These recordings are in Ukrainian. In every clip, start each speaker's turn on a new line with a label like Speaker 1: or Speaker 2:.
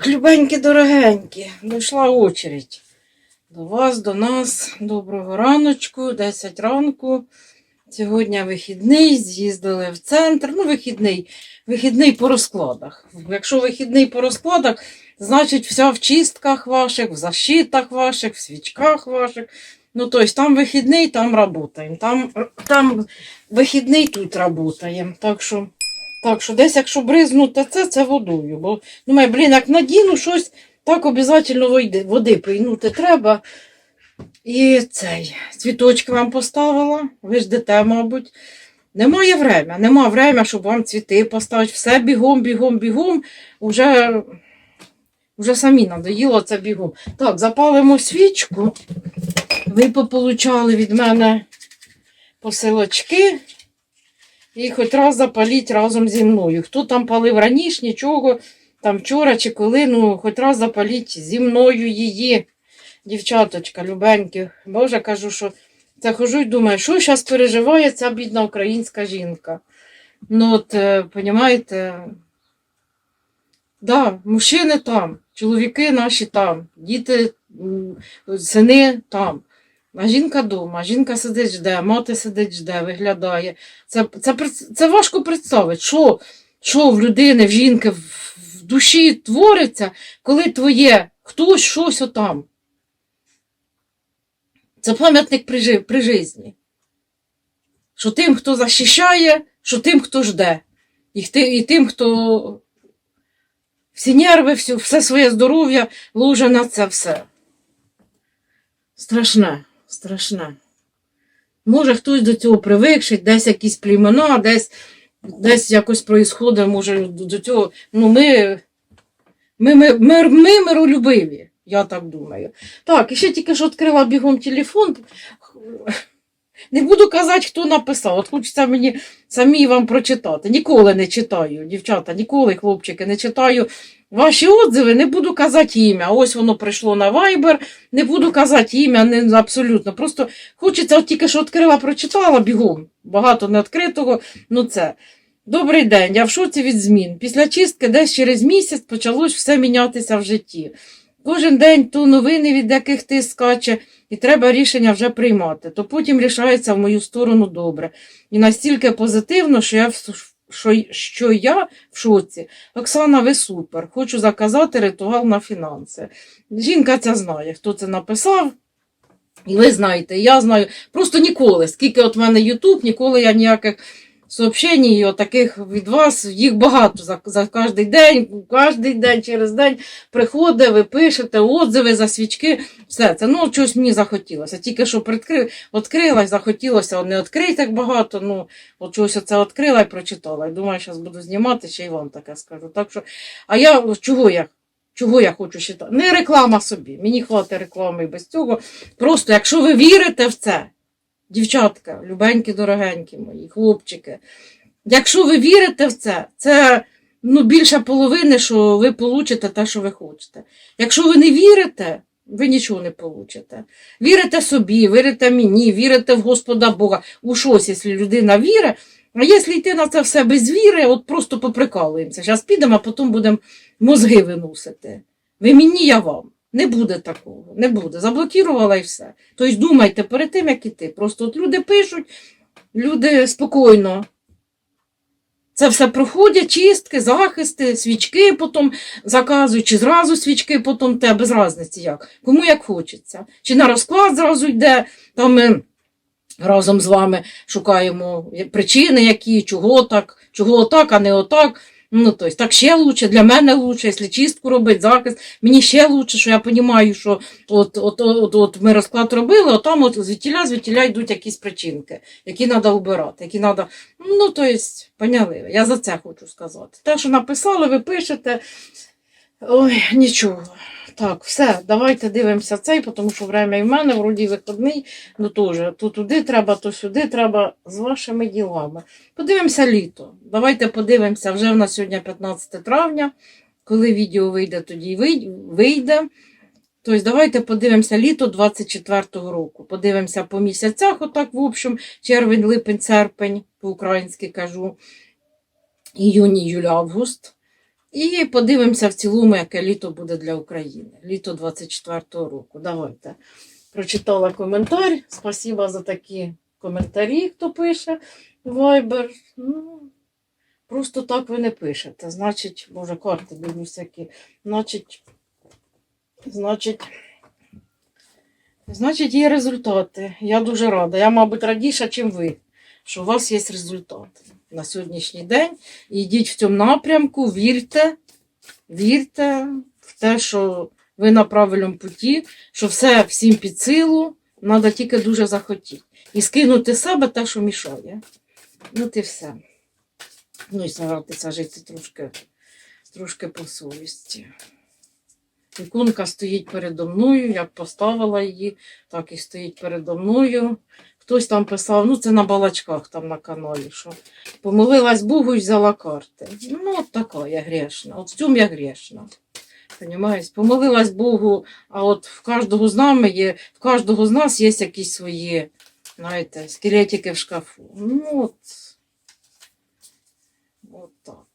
Speaker 1: Так, любенькі, дорогенькі, дійшла очередь. До вас, до нас. Доброго раночку, 10 ранку. Сьогодні вихідний, з'їздили в центр. Ну, вихідний, вихідний по розкладах. Якщо вихідний по розкладах, значить вся в чистках ваших, в защитах ваших, в свічках ваших. Ну, тобто там вихідний, там працюємо. Там, там вихідний, тут працюємо. Так що, так що десь, якщо бризнути це, це водою. Бо думаю, блін, як надіну щось, так обов'язково води, води пийнути треба. І цей цвіточки вам поставила. Ви ждете, мабуть. Немає время, нема время, щоб вам цвіти поставити. Все бігом, бігом, бігом. Уже, уже самі надоїло це бігом. Так, запалимо свічку. Ви пополучали від мене посилочки. І хоч раз запаліть разом зі мною. Хто там палив раніше, нічого, там вчора чи коли, ну, хоч раз запаліть зі мною її. Дівчаточка, любенькі. Боже, кажу, що це хожу і думаю, що зараз переживає ця бідна українська жінка. Ну, от, е, понімаєте, да, мужчини там, чоловіки наші там, діти, сини там. А жінка вдома, жінка сидить жде, мати сидить жде, виглядає. Це, це, це важко представити, що, що в людини, в жінки в, в душі твориться, коли твоє хтось щось отам. Це пам'ятник при, при житті. Що тим, хто захищає, що тим, хто жде. І, і тим, хто всі нерви, всю, все своє здоров'я ложе на це все. Страшне, страшне. Може, хтось до цього привикший, десь якісь племена, десь, десь якось проїсходить, може, до цього. Ну, ми, ми, ми, ми, ми миролюбиві, я так думаю. Так, і ще тільки що відкрила бігом телефон. Не буду казати, хто написав. От хочеться мені самі вам прочитати. Ніколи не читаю, дівчата, ніколи, хлопчики, не читаю ваші отзиви, не буду казати ім'я. Ось воно прийшло на Viber, не буду казати ім'я, не абсолютно. Просто хочеться, от тільки що відкрила, прочитала бігом. Багато не відкритого. Ну це. Добрий день, я в шоці від змін. Після чистки десь через місяць почалось все мінятися в житті. Кожен день то новини, від яких ти скаче, і треба рішення вже приймати. То потім рішається в мою сторону добре. І настільки позитивно, що я, що, що я в шоці. Оксана, ви супер. Хочу заказати ритуал на фінанси. Жінка ця знає, хто це написав. І ви знаєте, я знаю. Просто ніколи, скільки от в мене Ютуб, ніколи я ніяких сообщень таких від вас, їх багато за, за кожен день, кожен день через день приходить, ви пишете, отзиви за свічки, все це. Ну, щось мені захотілося. Тільки що відкрив, захотілося не відкрити так багато, ну, от чогось оце відкрила і прочитала. І думаю, зараз буду знімати, ще й вам таке скажу. Так що, а я чого я? Чого я хочу читати? Не реклама собі. Мені хватить реклами без цього. Просто, якщо ви вірите в це, дівчатка, любенькі, дорогенькі мої, хлопчики, якщо ви вірите в це, це ну, більше половини, що ви получите те, що ви хочете. Якщо ви не вірите, ви нічого не получите. Вірите собі, вірите мені, вірите в Господа Бога. У щось, якщо людина вірить, а якщо йти на це все без віри, от просто поприкалуємося. Зараз підемо, а потім будемо мозги виносити. Ви мені, я вам. Не буде такого, не буде. Заблокувала і все. Тобто думайте перед тим, як іти. Просто от люди пишуть, люди спокійно. Це все проходять, чистки, захисти, свічки потім заказують, чи зразу свічки потім те, без різниці як. Кому як хочеться. Чи на розклад зразу йде, там ми разом з вами шукаємо причини, які, чого так, чого так, а не отак. Ну, тобто, так ще лучше, для мене лучше, якщо чистку робити, захист, мені ще лучше, що я розумію, що от, от, от, от ми розклад робили, а там от звідтіля, звідтіля йдуть якісь причинки, які треба обирати, які треба, ну, тобто, поняли, я за це хочу сказати. Те, що написали, ви пишете, ой, нічого. Так, все, давайте дивимося цей, тому що время і в мене, вроді виходний, ну теж, то туди треба, то сюди треба з вашими ділами. Подивимося літо. Давайте подивимося, вже в нас сьогодні 15 травня. Коли відео вийде, тоді вийде. Тобто, давайте подивимося літо 24-го року. Подивимося по місяцях, отак, в общем, червень, липень, серпень, по-українськи кажу, іюнь, іюль, август. І подивимося в цілому, яке літо буде для України. Літо 24-го року. Давайте. Прочитала коментар. Спасибо за такі коментарі, хто пише. Viber. Ну, просто так ви не пишете. Значить, може, карти дивлюся які. Значить, значить, значить, є результати. Я дуже рада. Я, мабуть, радіша, ніж ви, що у вас є результати на сьогоднішній день. Йдіть в цьому напрямку, вірте, вірте в те, що ви на правильному путі, що все всім під силу, треба тільки дуже захотіти. І скинути себе те, що мішає. Ну, ти все. Ну і старатися жити трошки, трошки по совісті. Іконка стоїть передо мною, як поставила її, так і стоїть передо мною. Хтось там писав, ну це на балачках там на каналі, що помолилась Богу і взяла карти. Ну, от така я грешна. От в цьому я грешна. Понимаєш? Помолилась Богу, а от в кожного з нами є, в кожного з нас є якісь свої, знаєте, скелетики в шкафу. Ну от. От так.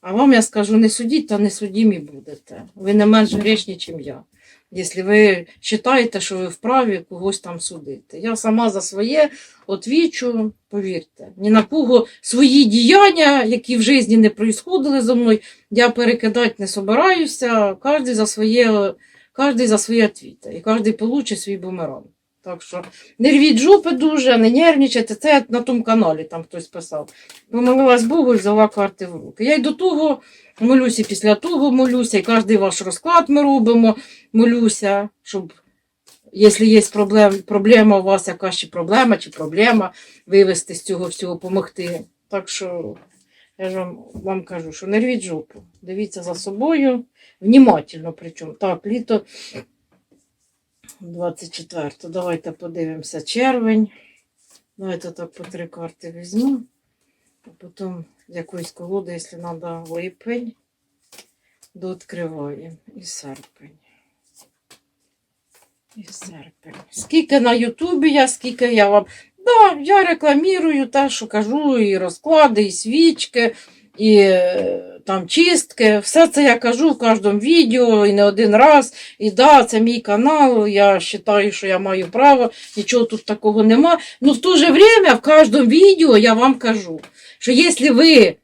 Speaker 1: А вам я скажу, не судіть, та не судімі будете. Ви не менш грішні, ніж я. Якщо ви вважаєте, що ви вправі когось там судити. Я сама за своє отвічу, повірте, ні на кого свої діяння, які в житті не происходили зо мною, я перекидати не собираюся, кожен за своє, кожен за своє твіти. І кожен получить свій бумеранг. Так що не рвіть жопи дуже, не нервничайте. Це на тому каналі там хтось писав. Помолилась Богу і взяла карти в руки. Я й до того молюся, після того молюся, і кожен ваш розклад ми робимо, молюся, щоб, якщо є проблем, проблема у вас, якась чи проблема, чи проблема, вивести з цього всього, допомогти. Так що я ж вам, вам кажу, що не рвіть жопу. Дивіться за собою, внімательно причому. Так, літо 24. Давайте подивимося червень. Давайте так по три карти візьму. А потім якоїсь колоди, якщо треба, липень, дооткриваємо. І серпень. І серпень. Скільки на Ютубі я, скільки я вам. Да, я рекламірую те, що кажу, і розклади, і свічки, і е, там чистки. Все це я кажу в кожному відео і не один раз. І да, це мій канал. Я вважаю, що я маю право, нічого тут такого нема. Ну в то же время в кожному відео я вам кажу, що якщо ви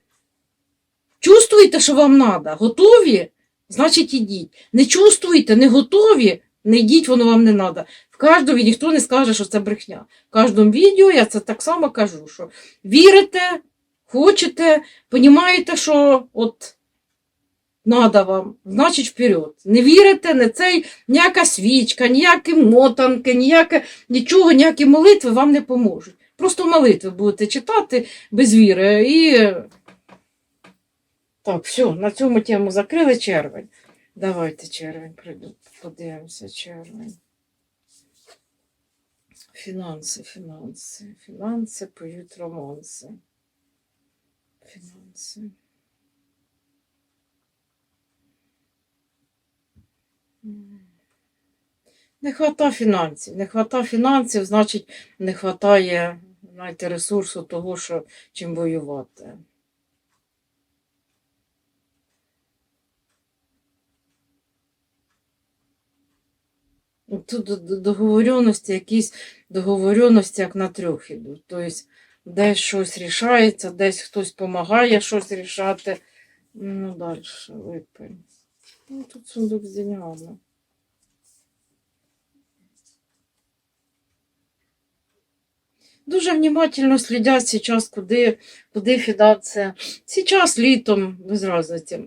Speaker 1: чувствуєте, що вам треба, готові, значить ідіть. Не чувствуєте, не готові, не йдіть, воно вам не треба. В кожному ніхто не скаже, що це брехня. В кожному відео я це так само кажу, що вірите, хочете, понімаєте, що от надо вам, значить вперед. Не вірите, не цей, ніяка свічка, ніякі мотанки, ніяке, нічого, ніякі молитви вам не поможуть. Просто молитви будете читати без віри. І так, все, на цьому тему закрили червень. Давайте червень прийду. Подивимося червень. Фінанси, фінанси, фінанси поють романси. Фінанси. Не хвата фінансів. Не хвата фінансів, значить, не хватає знаєте, ресурсу того, що чим воювати. Тут договоренності, якісь договоренності, як на трьох ідуть. Тобто десь щось рішається, десь хтось допомагає щось рішати. Ну, далі випень. Ну, тут сундук з. Дуже внимательно слідять сейчас, куди, куди фінанси. Сейчас літом, без разниці,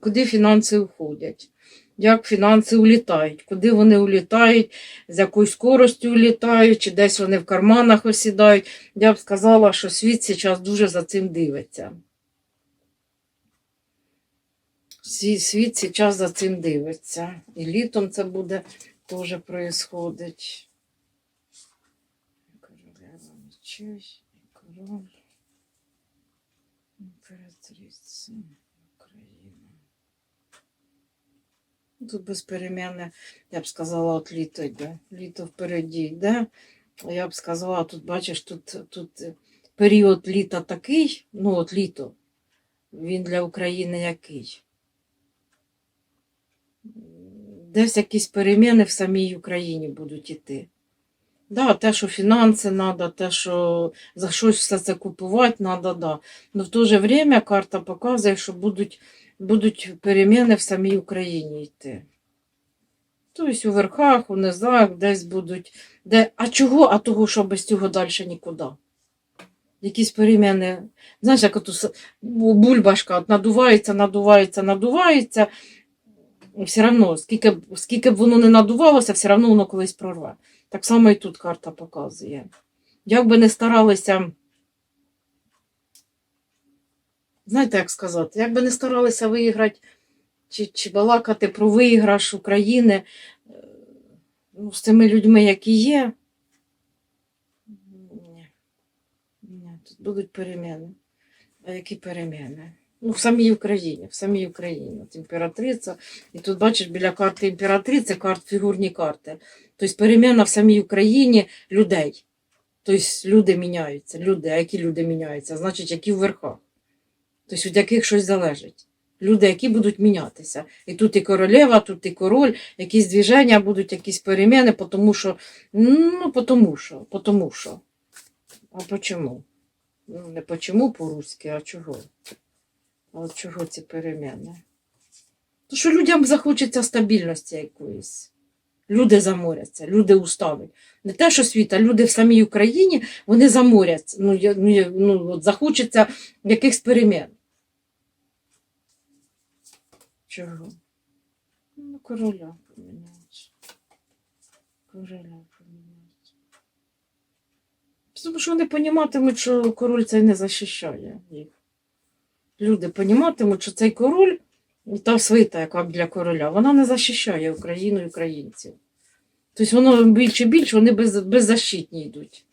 Speaker 1: куди фінанси уходять, як фінанси улітають, куди вони улітають, з якою скоростю улітають, чи десь вони в карманах осідають. Я б сказала, що світ зараз дуже за цим дивиться. Світ, зараз за цим дивиться. І літом це буде теж происходить. Король, імператриця, Україна. Тут без переміни, я б сказала, от літо йде. Літо впереді йде. Я б сказала, тут бачиш, тут, тут період літа такий, ну от літо. він для України який? Десь якісь переміни в самій Україні будуть іти. Да, те, що фінанси треба, те, що за щось все це купувати треба, да. Но в то же время карта показує, що будуть, будуть переміни в самій Україні йти. Тобто у верхах, у низах, десь будуть. Де... А чого? А того, що без цього далі нікуди. Якісь переміни. Знаєш, як от бульбашка от надувається, надувається, надувається. Все одно, скільки, скільки б воно не надувалося, все одно воно колись прорве. Так само і тут карта показує. Як би не старалися, знаєте, як сказати, як би не старалися виграти чи, чи балакати про виграш України е, ну, з тими людьми, які є. Ні. Ні, тут будуть переміни. А які переміни? Ну, в самій Україні, в самій Україні. От імператриця. І тут бачиш біля карти імператриці, карт, фігурні карти. Тобто переміна в самій Україні людей. Тобто люди міняються. Люди, а які люди міняються? Значить, які в верхах. Тобто від яких щось залежить. Люди, які будуть мінятися. І тут і королева, тут і король, якісь движення будуть, якісь переміни, тому що, ну, тому що, тому що. А почому? Ну, не почому по-руськи, а чого? А от чого ці переміни? То що людям захочеться стабільності якоїсь. Люди заморяться, люди устануть. Не те, що світ, а люди в самій Україні, вони заморяться. Ну, я- ну, я- ну, от захочеться якихось перемін. Чого? Ну, короля поміняють. Короля поміняють. Тому що вони поніматимуть, що король цей не захищає їх. Люди поніматимуть, що цей король, та свита, яка для короля, вона не захищає Україну і українців. Тобто воно більше і більше, вони без, беззащитні йдуть.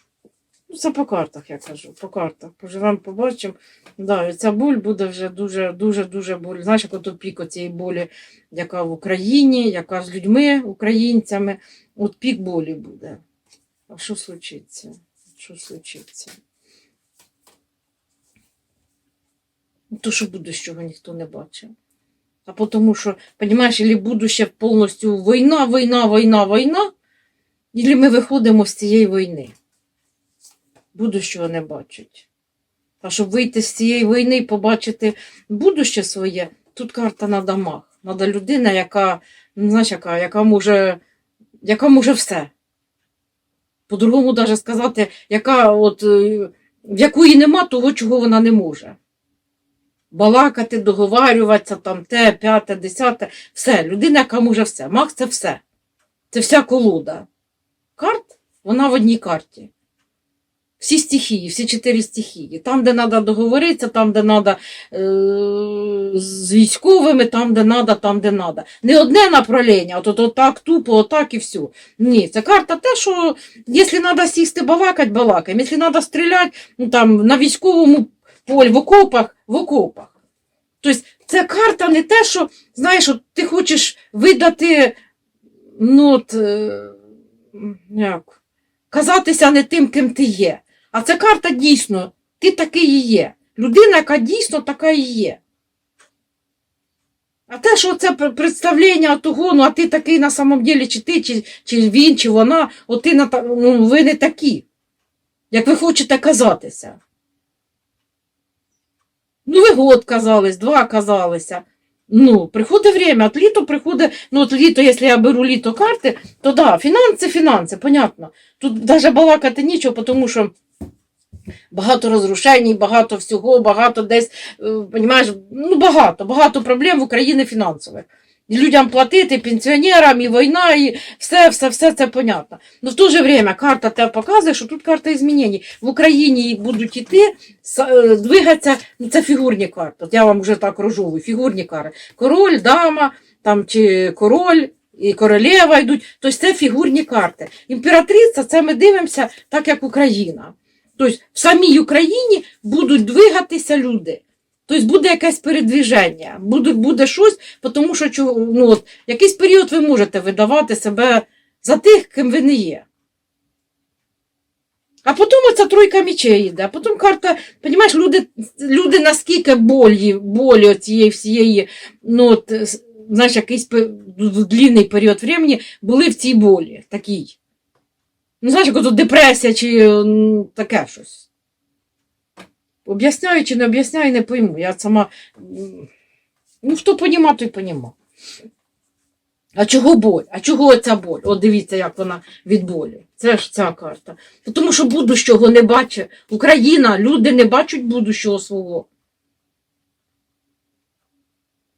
Speaker 1: Ну, це по картах, я кажу, по картах. Поживемо, побачимо. Да, ця боль буде вже дуже, дуже, дуже боль. Знаєш, як ото пік цієї болі, яка в Україні, яка з людьми, українцями. От пік болі буде. А що случиться? Що случиться? То, що будущого ніхто не бачив. А тому що, розумієш, або будуще повністю війна, війна, війна, війна, або ми виходимо з цієї війни. Будущого не бачать. А щоб вийти з цієї війни і побачити будуще своє, тут карта на домах. Надо людина, яка, ну, знаєш, яка, яка може, яка може все. По-другому навіть сказати, яка от, е, в якої нема того, чого вона не може. Балакати, договарюватися, там те, п'яте, десяте, все. Людина, яка може все. Маг це все. Це вся колода. Карт, вона в одній карті. Всі стихії, всі чотири стихії. Там, де треба договоритися, там, де треба е- з військовими, там, де треба, там, де треба. Не одне направлення, от, от, отак, тупо, отак і все. Ні, це карта те, що якщо треба сісти балакати, балакаємо. Якщо треба стріляти, ну, там, на військовому полі, в окопах, в окопах. Тобто це карта не те, що, знаєш, от ти хочеш видати, ну, от, е, як, казатися не тим, ким ти є. А ця карта дійсно, ти такий і є. Людина, яка дійсно така і є. А те, що це представлення того, ну а ти такий на самом деле, чи ти, чи, чи він, чи вона, от ти на, ну, ви не такі, як ви хочете казатися. Ну, ви год казались, два казалися. Ну, приходить время, от літо приходить, ну от літо, якщо я беру літо карти, то да, фінанси, фінанси, понятно. Тут навіть балакати нічого, тому що багато розрушень, багато всього, багато десь, е, понімаєш, ну багато, багато проблем в Україні фінансових. Людям платити, пенсіонерам, і війна, і все, все, все це понятно. Но в то же время карта тебе показує, що тут карта змінень. В Україні будуть іти, е, двигатися, ну це фігурні карти. Я вам вже так розжовую, фігурні карти. Король, дама, там, чи король, і королева йдуть. Тобто це фігурні карти. Імператриця, це ми дивимося так, як Україна. Тобто в самій Україні будуть двигатися люди. Тобто буде якесь передвіження, буде, буде щось, тому що ну, от, якийсь період ви можете видавати себе за тих, ким ви не є. А потім оця тройка мічей йде. А потім карта, розумієш, люди, люди наскільки болі, болі цієї всієї, ну, от, знаєш, якийсь пе- д- длинний період времени були в цій болі, такій. Ну, знаєш, як депресія чи таке щось. Об'ясняю чи не об'ясняю, не пойму. Я сама. Ну, хто поніма, той поніма. А чого боль? А чого ця боль? От дивіться, як вона від болі. Це ж ця карта. Тому що будущого не бачить. Україна, люди не бачать будущого свого.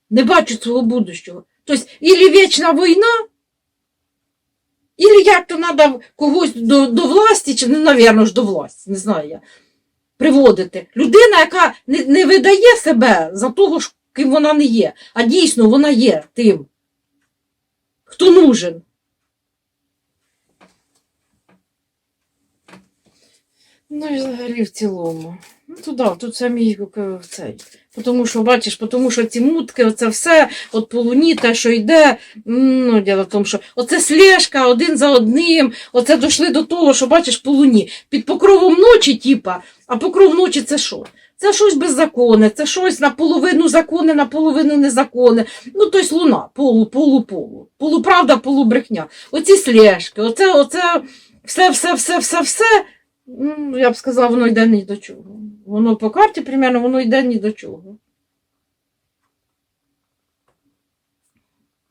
Speaker 1: Не бачать свого будущого. Тобто, ілі вічна війна, ілі як то треба когось до, до власті, чи, ну, навірно ж, до власті, не знаю я, приводити. Людина, яка не, не видає себе за того, ким вона не є, а дійсно вона є тим, хто нужен. Ну і взагалі в цілому. Ну, туди, тут самі е, цей. Тому що, бачиш, тому що ці мутки, оце все, от по луні, те, що йде, ну, діло в тому, що оце слежка один за одним, оце дійшли до того, що бачиш по луні. Під покровом ночі, типа, а покров ночі це що? Це щось беззаконне, це щось наполовину законне, наполовину незаконне. Ну, тобто луна, полу, полу, полу. Полуправда, полубрехня. Оці слежки, оце, оце все, все, все, все, все. Ну, я б сказала, воно йде ні до чого. Воно по карті, примерно, воно йде ні до чого.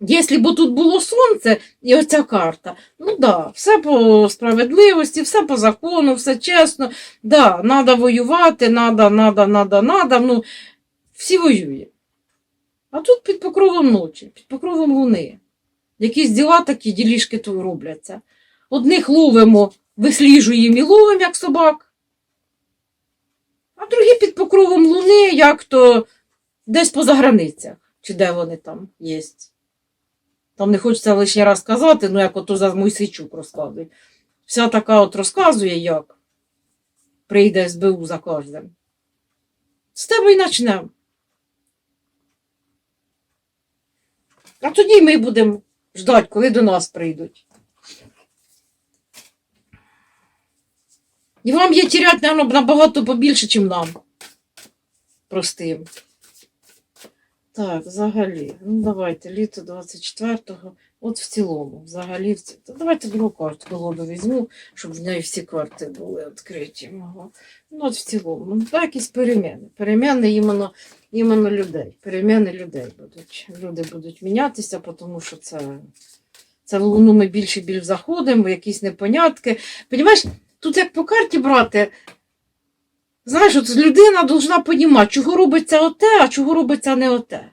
Speaker 1: Якщо б тут було сонце і оця карта, ну да, все по справедливості, все по закону, все чесно, да, треба воювати, треба, треба, треба, треба, ну, всі воюють. А тут під покровом ночі, під покровом луни. Якісь діла такі, ділішки тут робляться. Одних ловимо, висліджуємо і ловимо, як собак, а другі під покровом луни, як то десь поза границях, чи де вони там є. Там не хочеться лише раз сказати, ну як ото за Мойсейчук розказує. Вся така от розказує, як прийде СБУ за кожним. З тебе й почнемо. А тоді ми будемо ждати, коли до нас прийдуть. І вам є тірять, мабуть, набагато побільше, ніж нам. Простим. Так, взагалі. Ну, давайте, літо 24-го. От в цілому, взагалі, в Давайте другу карту колоду візьму, щоб в неї всі карти були відкриті. Ну, от в цілому. Ну, так, якісь переміни. Переміни іменно, іменно людей. Переміни людей будуть. Люди будуть мінятися, тому що це, це ну, ми більше і більше заходимо, якісь непонятки. Понімаєш, тут як по карті брати, знаєш, от людина повинна розуміти, чого робиться оте, а чого робиться не оте.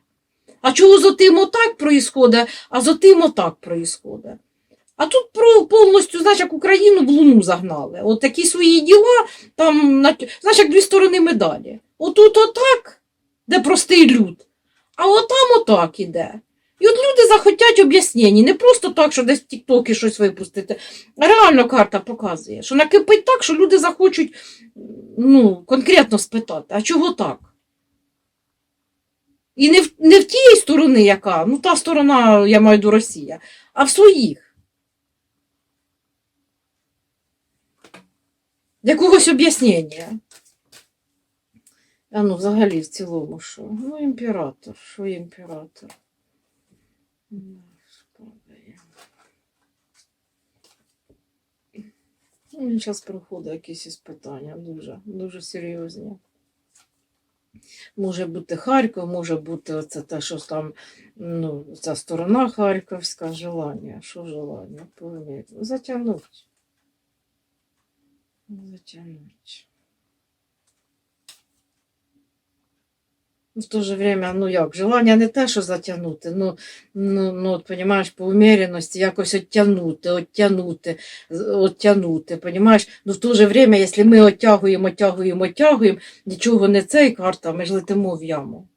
Speaker 1: А чого з отим отак проїсходить, а з отим отак проїсходить. А тут про повністю, знаєш, як Україну в луну загнали. От такі свої діла, там, знаєш, як дві сторони медалі. Отут отак, де простий люд, а отам отак іде. І от люди захотять об'яснень, не просто так, що десь в Тіктокі щось випустити. Реально карта показує, що накипить так, що люди захочуть ну, конкретно спитати, а чого так? І не в, не в тієї сторони, яка, ну та сторона, я маю до Росія, а в своїх. Якогось об'яснення. А ну, взагалі, в цілому, що? Ну, імператор, що імператор? Ну, Він зараз проходить якісь іспитання, дуже, дуже серйозні. Може бути Харків, може бути оце те, що там, ну, ця сторона Харківська, желання. Що желання? Пойміть. Затягнуть. Затягнуть. В то же время, ну як, желання не те, що затягнути, ну, ну, ну от, понімаєш, по умеренності якось оттягнути, оттягнути, оттягнути, понімаєш? Ну в то же время, якщо ми оттягуємо, оттягуємо, оттягуємо, нічого не цей карта, ми ж летимо в яму.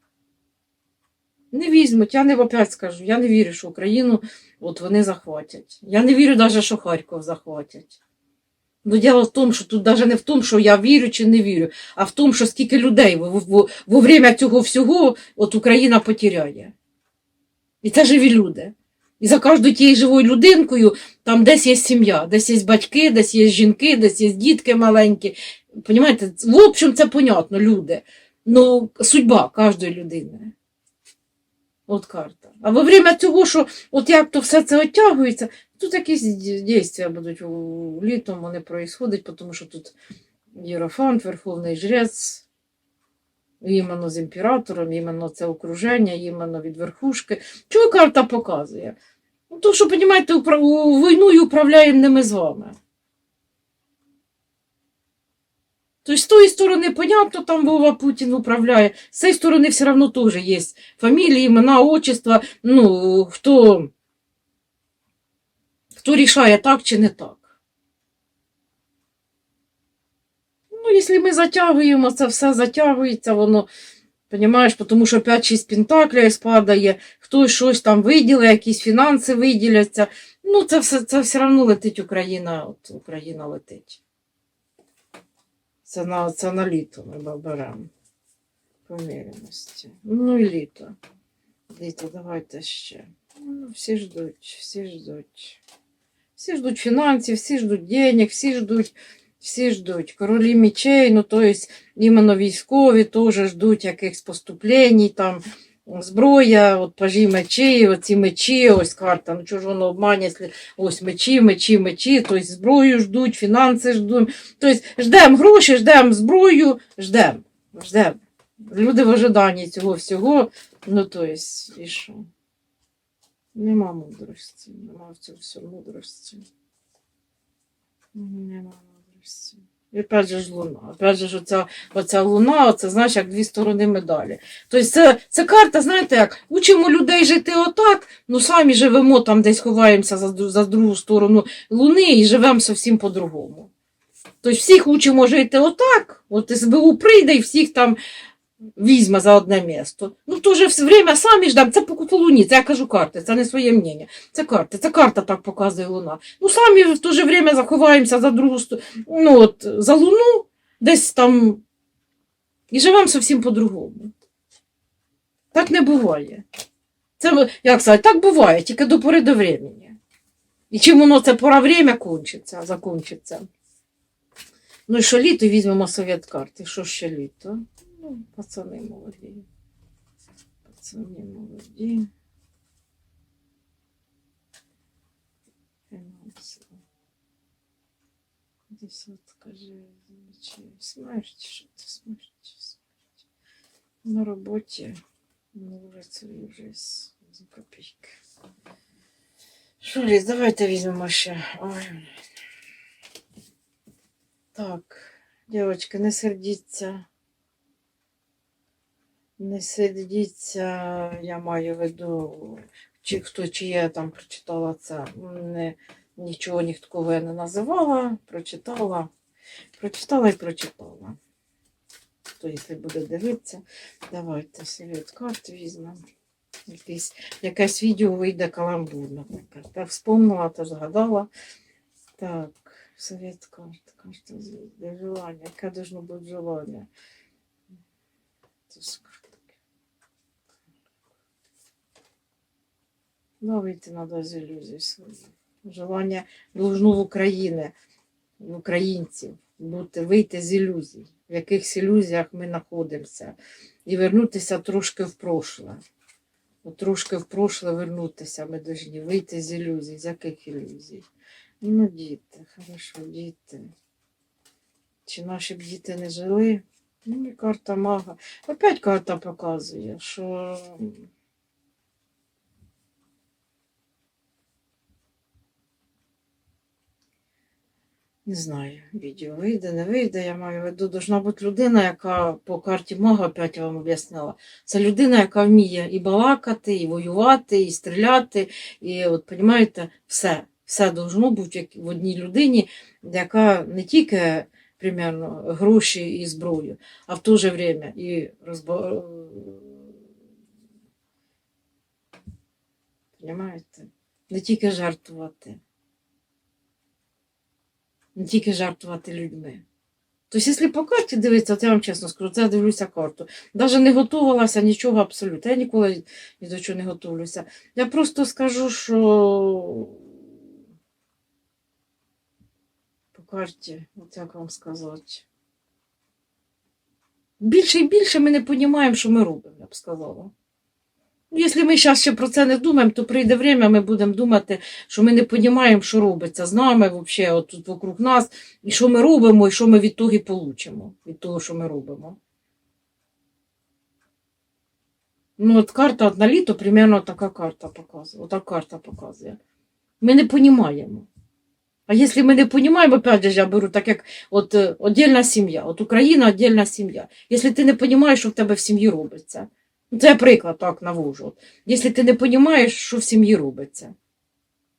Speaker 1: Не візьмуть, я не опять скажу, я не вірю, що Україну от вони захватять. Я не вірю навіть, що Харків захватять. Ну, діло в тому, що тут навіть не в тому, що я вірю чи не вірю, а в тому, що скільки людей во, во, во время цього всього от Україна потеряє. І це живі люди. І за кожною тією живою людинкою там десь є сім'я, десь є батьки, десь є жінки, десь є дітки маленькі. Понімаєте, в общем, це понятно, люди. Ну, судьба кожної людини. От карта. А во время цього, що от як то все це оттягується, тут якісь дійства будуть літом, вони проїсходять, тому що тут Єрофант, Верховний Жрець, іменно з імператором, іменно це окруження, іменно від верхушки. Чого карта показує? Ну, то, що, розумієте, у війну управляємо не ми з вами. Тобто з тої сторони, понятно, там Вова Путін управляє, з цієї сторони все одно теж є фамілії, імена, отчества, ну, хто, хто рішає так чи не так. Ну, якщо ми затягуємо, це все затягується, воно, розумієш, тому що 5-6 пентаклів спадає, хтось щось там виділить, якісь фінанси виділяться. Ну, це все, все одно летить Україна, от Україна летить. Це на, це на літо ми беремо. Поміряності. Ну і літо. Літо, давайте ще. Ну, всі ждуть, всі ждуть. Всі ждуть фінансів, всі ждуть денег, всі ждуть, всі ждуть. Королі мечей, ну тобто, іменно військові теж ждуть якихось поступлень, там зброя, от пажі мечі, оці мечі, ось карта. Ну чого ж воно обманює, ось мечі, мечі, мечі, тобто зброю ждуть, фінанси ждуть. Тобто ждемо гроші, ждемо зброю, ждемо. Ждемо. Люди в ожиданні цього всього. Ну, то есть, і що? Нема мудрості, нема в цьому все мудрості. Нема мудрості. Же ж луна. Опять же оця, оця луна, це знаєш, як дві сторони медалі. Тобто це, це карта, знаєте, як учимо людей жити отак, ну самі живемо там, десь ховаємося за, за другу сторону луни і живемо зовсім по-другому. Тобто всіх учимо жити отак, от СБУ прийде і всіх там візьме за одне місто. Ну, в то же время самі ждемо. Це по луні, це я кажу карти, це не своє мнення. Це карти, це карта так показує луна. Ну, самі в то же время заховаємося за другу ну, от, за луну, десь там. І живемо зовсім по-другому. Так не буває. Це, як сказати, так буває, тільки до пори до времени. І чим воно це пора время кончиться, закінчиться. Ну і що літо візьмемо совет карти. Що ще літо? Ну, пацани молоді. Пацани молоді. Фінанси. Десятка жезлів. Смерть, що це смерть? Смерть. На роботі. Ну, вже це з копійки. Ліз, давайте візьмемо ще. Ой. Так, дівчатки, не сердіться. Не сердіться, я маю в виду, чи хто чи я там прочитала це. Не, нічого ніхто я не називала, прочитала. Прочитала і прочитала. Хто, якщо буде дивитися, давайте совет карт візьмемо. Якесь, якесь відео вийде каламбурно. таке. Так вспомнила, то згадала. Так, совет карт, карта желание. Яке должно бути желание? Це Да, вийти надо з ілюзій своїх. Желання должно в Україні, в українців, бути, вийти з ілюзій, в якихось ілюзіях ми знаходимося, і вернутися трошки в прошле. Трошки в прошле вернутися ми повинні вийти з ілюзій. З яких ілюзій? Ну, діти, хорошо, діти. Чи наші б діти не жили? Ну, і карта мага. Опять карта показує, що не знаю, відео вийде, не вийде. Я маю в виду, должна бути людина, яка по карті мага, опять вам об'яснила. Це людина, яка вміє і балакати, і воювати, і стріляти. І от, розумієте, все. Все должно бути як в одній людині, яка не тільки примерно гроші і зброю, а в то же время і розба... Понимаєте? Не тільки жартувати. Не тільки жартувати людьми. Тобто, якщо по карті дивитися, от я вам чесно скажу, це я дивлюся карту. Навіть не готувалася нічого абсолютно. Я ніколи ні до чого не готовлюся. Я просто скажу, що по карті, от як вам сказати. Більше і більше ми не розуміємо, що ми робимо, я б сказала. Якщо ми зараз ще про це не думаємо, то прийде время, ми будемо думати, що ми не розуміємо, що робиться з нами, вообще, от тут вокруг нас, і що ми робимо, і що ми від того получимо, від того, що ми робимо. Ну, от карта от на літо, примерно така карта показує. Отак карта показує. Ми не розуміємо. А якщо ми не розуміємо, опять же, я беру так, як от е, сім'я, от Україна отдельна сім'я. Якщо ти не розумієш, що в тебе в сім'ї робиться. Це приклад так навожу. Якщо ти не розумієш, що в сім'ї робиться,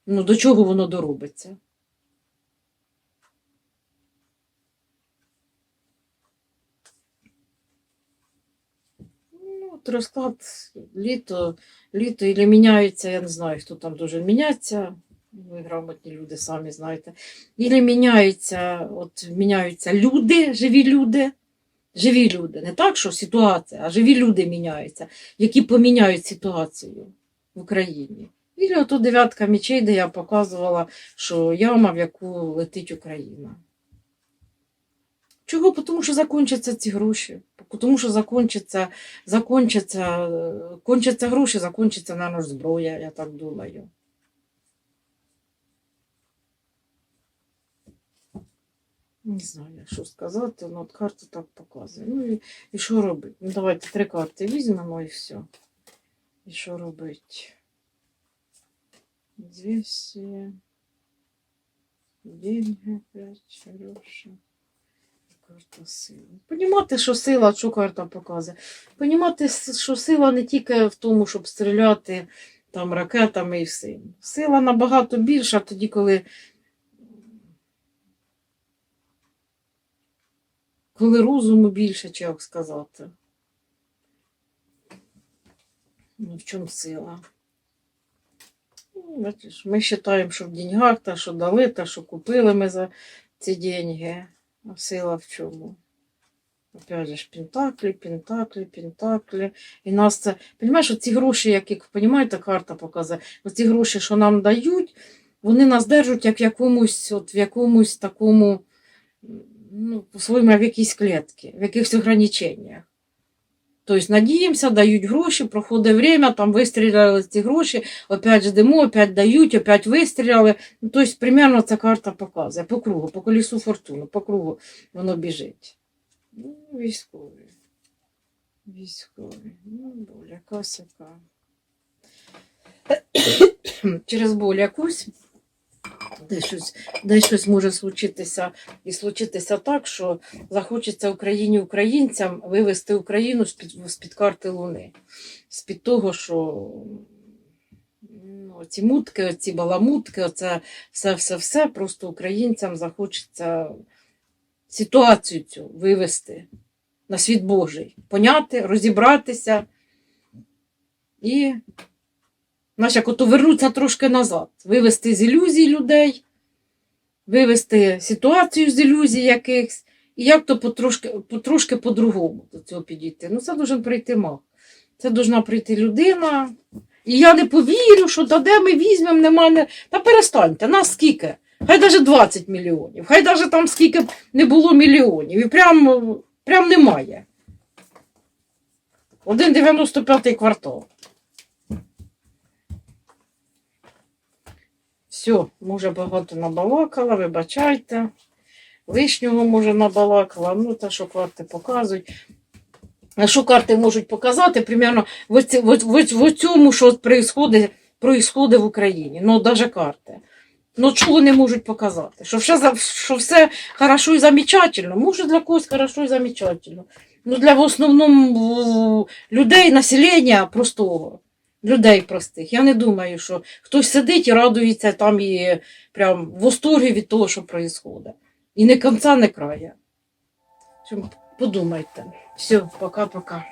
Speaker 1: ну до чого воно доробиться? Ну, от розклад літо, літо і міняється, я не знаю, хто там дуже міняється. Ви грамотні люди, самі знаєте. Ілі міняються, от міняються люди, живі люди. Живі люди. Не так, що ситуація, а живі люди міняються, які поміняють ситуацію в Україні. Ілі ото дев'ятка мечей, де я показувала, що яма, в яку летить Україна. Чого? Тому що закінчаться ці гроші. Тому що закінчаться, е, кончаться гроші, закінчиться, наверное, зброя, я так думаю. Не знаю, що сказати, ну от карта так показує. Ну і, і що робити? Ну давайте три карти візьмемо і все. І що робити? Звісі. Деньги, опять, гроші. Карта сили. Понімати, що сила, що карта показує. Понімати, що сила не тільки в тому, щоб стріляти там ракетами і всім. Сила набагато більша тоді, коли коли розуму більше, чи як сказати. Ну, в чому сила? Ну, бачиш, ми вважаємо, що в деньгах, та, що дали, та, що купили ми за ці деньги. А сила в чому? Опять же, пентаклі, пентаклі, пентаклі. І нас це, розумієш, ці гроші, які, розумієте, карта показує, оці гроші, що нам дають, вони нас держать як в якомусь, от в якомусь такому ну, по-своєму в якійсь клітці, в якихось ограниченнях. Тобто надіємося, дають гроші, проходить время, там вистріляли ці гроші, опять ждемо, опять дають, опять вистріляли. Ну, тобто, примерно ця карта показує по кругу, по колісу фортуни, по кругу воно біжить. Ну, військові. Військові. Ну, боль якась яка. Через боль якусь де щось, де щось може случитися і случитися так, що захочеться Україні українцям вивести Україну з-під, карти Луни. З-під того, що ну, ці мутки, ці баламутки, оце все-все-все, просто українцям захочеться ситуацію цю вивести на світ Божий, поняти, розібратися і Знаєш, як ото вернуться трошки назад, вивести з ілюзій людей, вивести ситуацію з ілюзій якихось, і як то потрошки, потрошки по-другому до цього підійти. Ну, це должен прийти маг. Це должна прийти людина. І я не повірю, що та де ми візьмемо, нема не. Та перестаньте, нас скільки? Хай навіть 20 мільйонів, хай навіть там скільки б не було мільйонів. І прям, прям немає. 1,95 квартал. Все, може багато набалакала, вибачайте. Лишнього може набалакала, ну та що карти показують. Що карти можуть показати, примерно в, оці- в, в, в цьому, що происходить, в Україні. Ну, навіть карти. Ну, чого вони можуть показати? Що все, що все хорошо і замечательно. Може, для когось хорошо і замечательно. Ну, для в основному людей, населення простого людей простих. Я не думаю, що хтось сидить і радується там і прям в восторгі від того, що відбувається. І не кінця, не края. Подумайте. Все, пока-пока.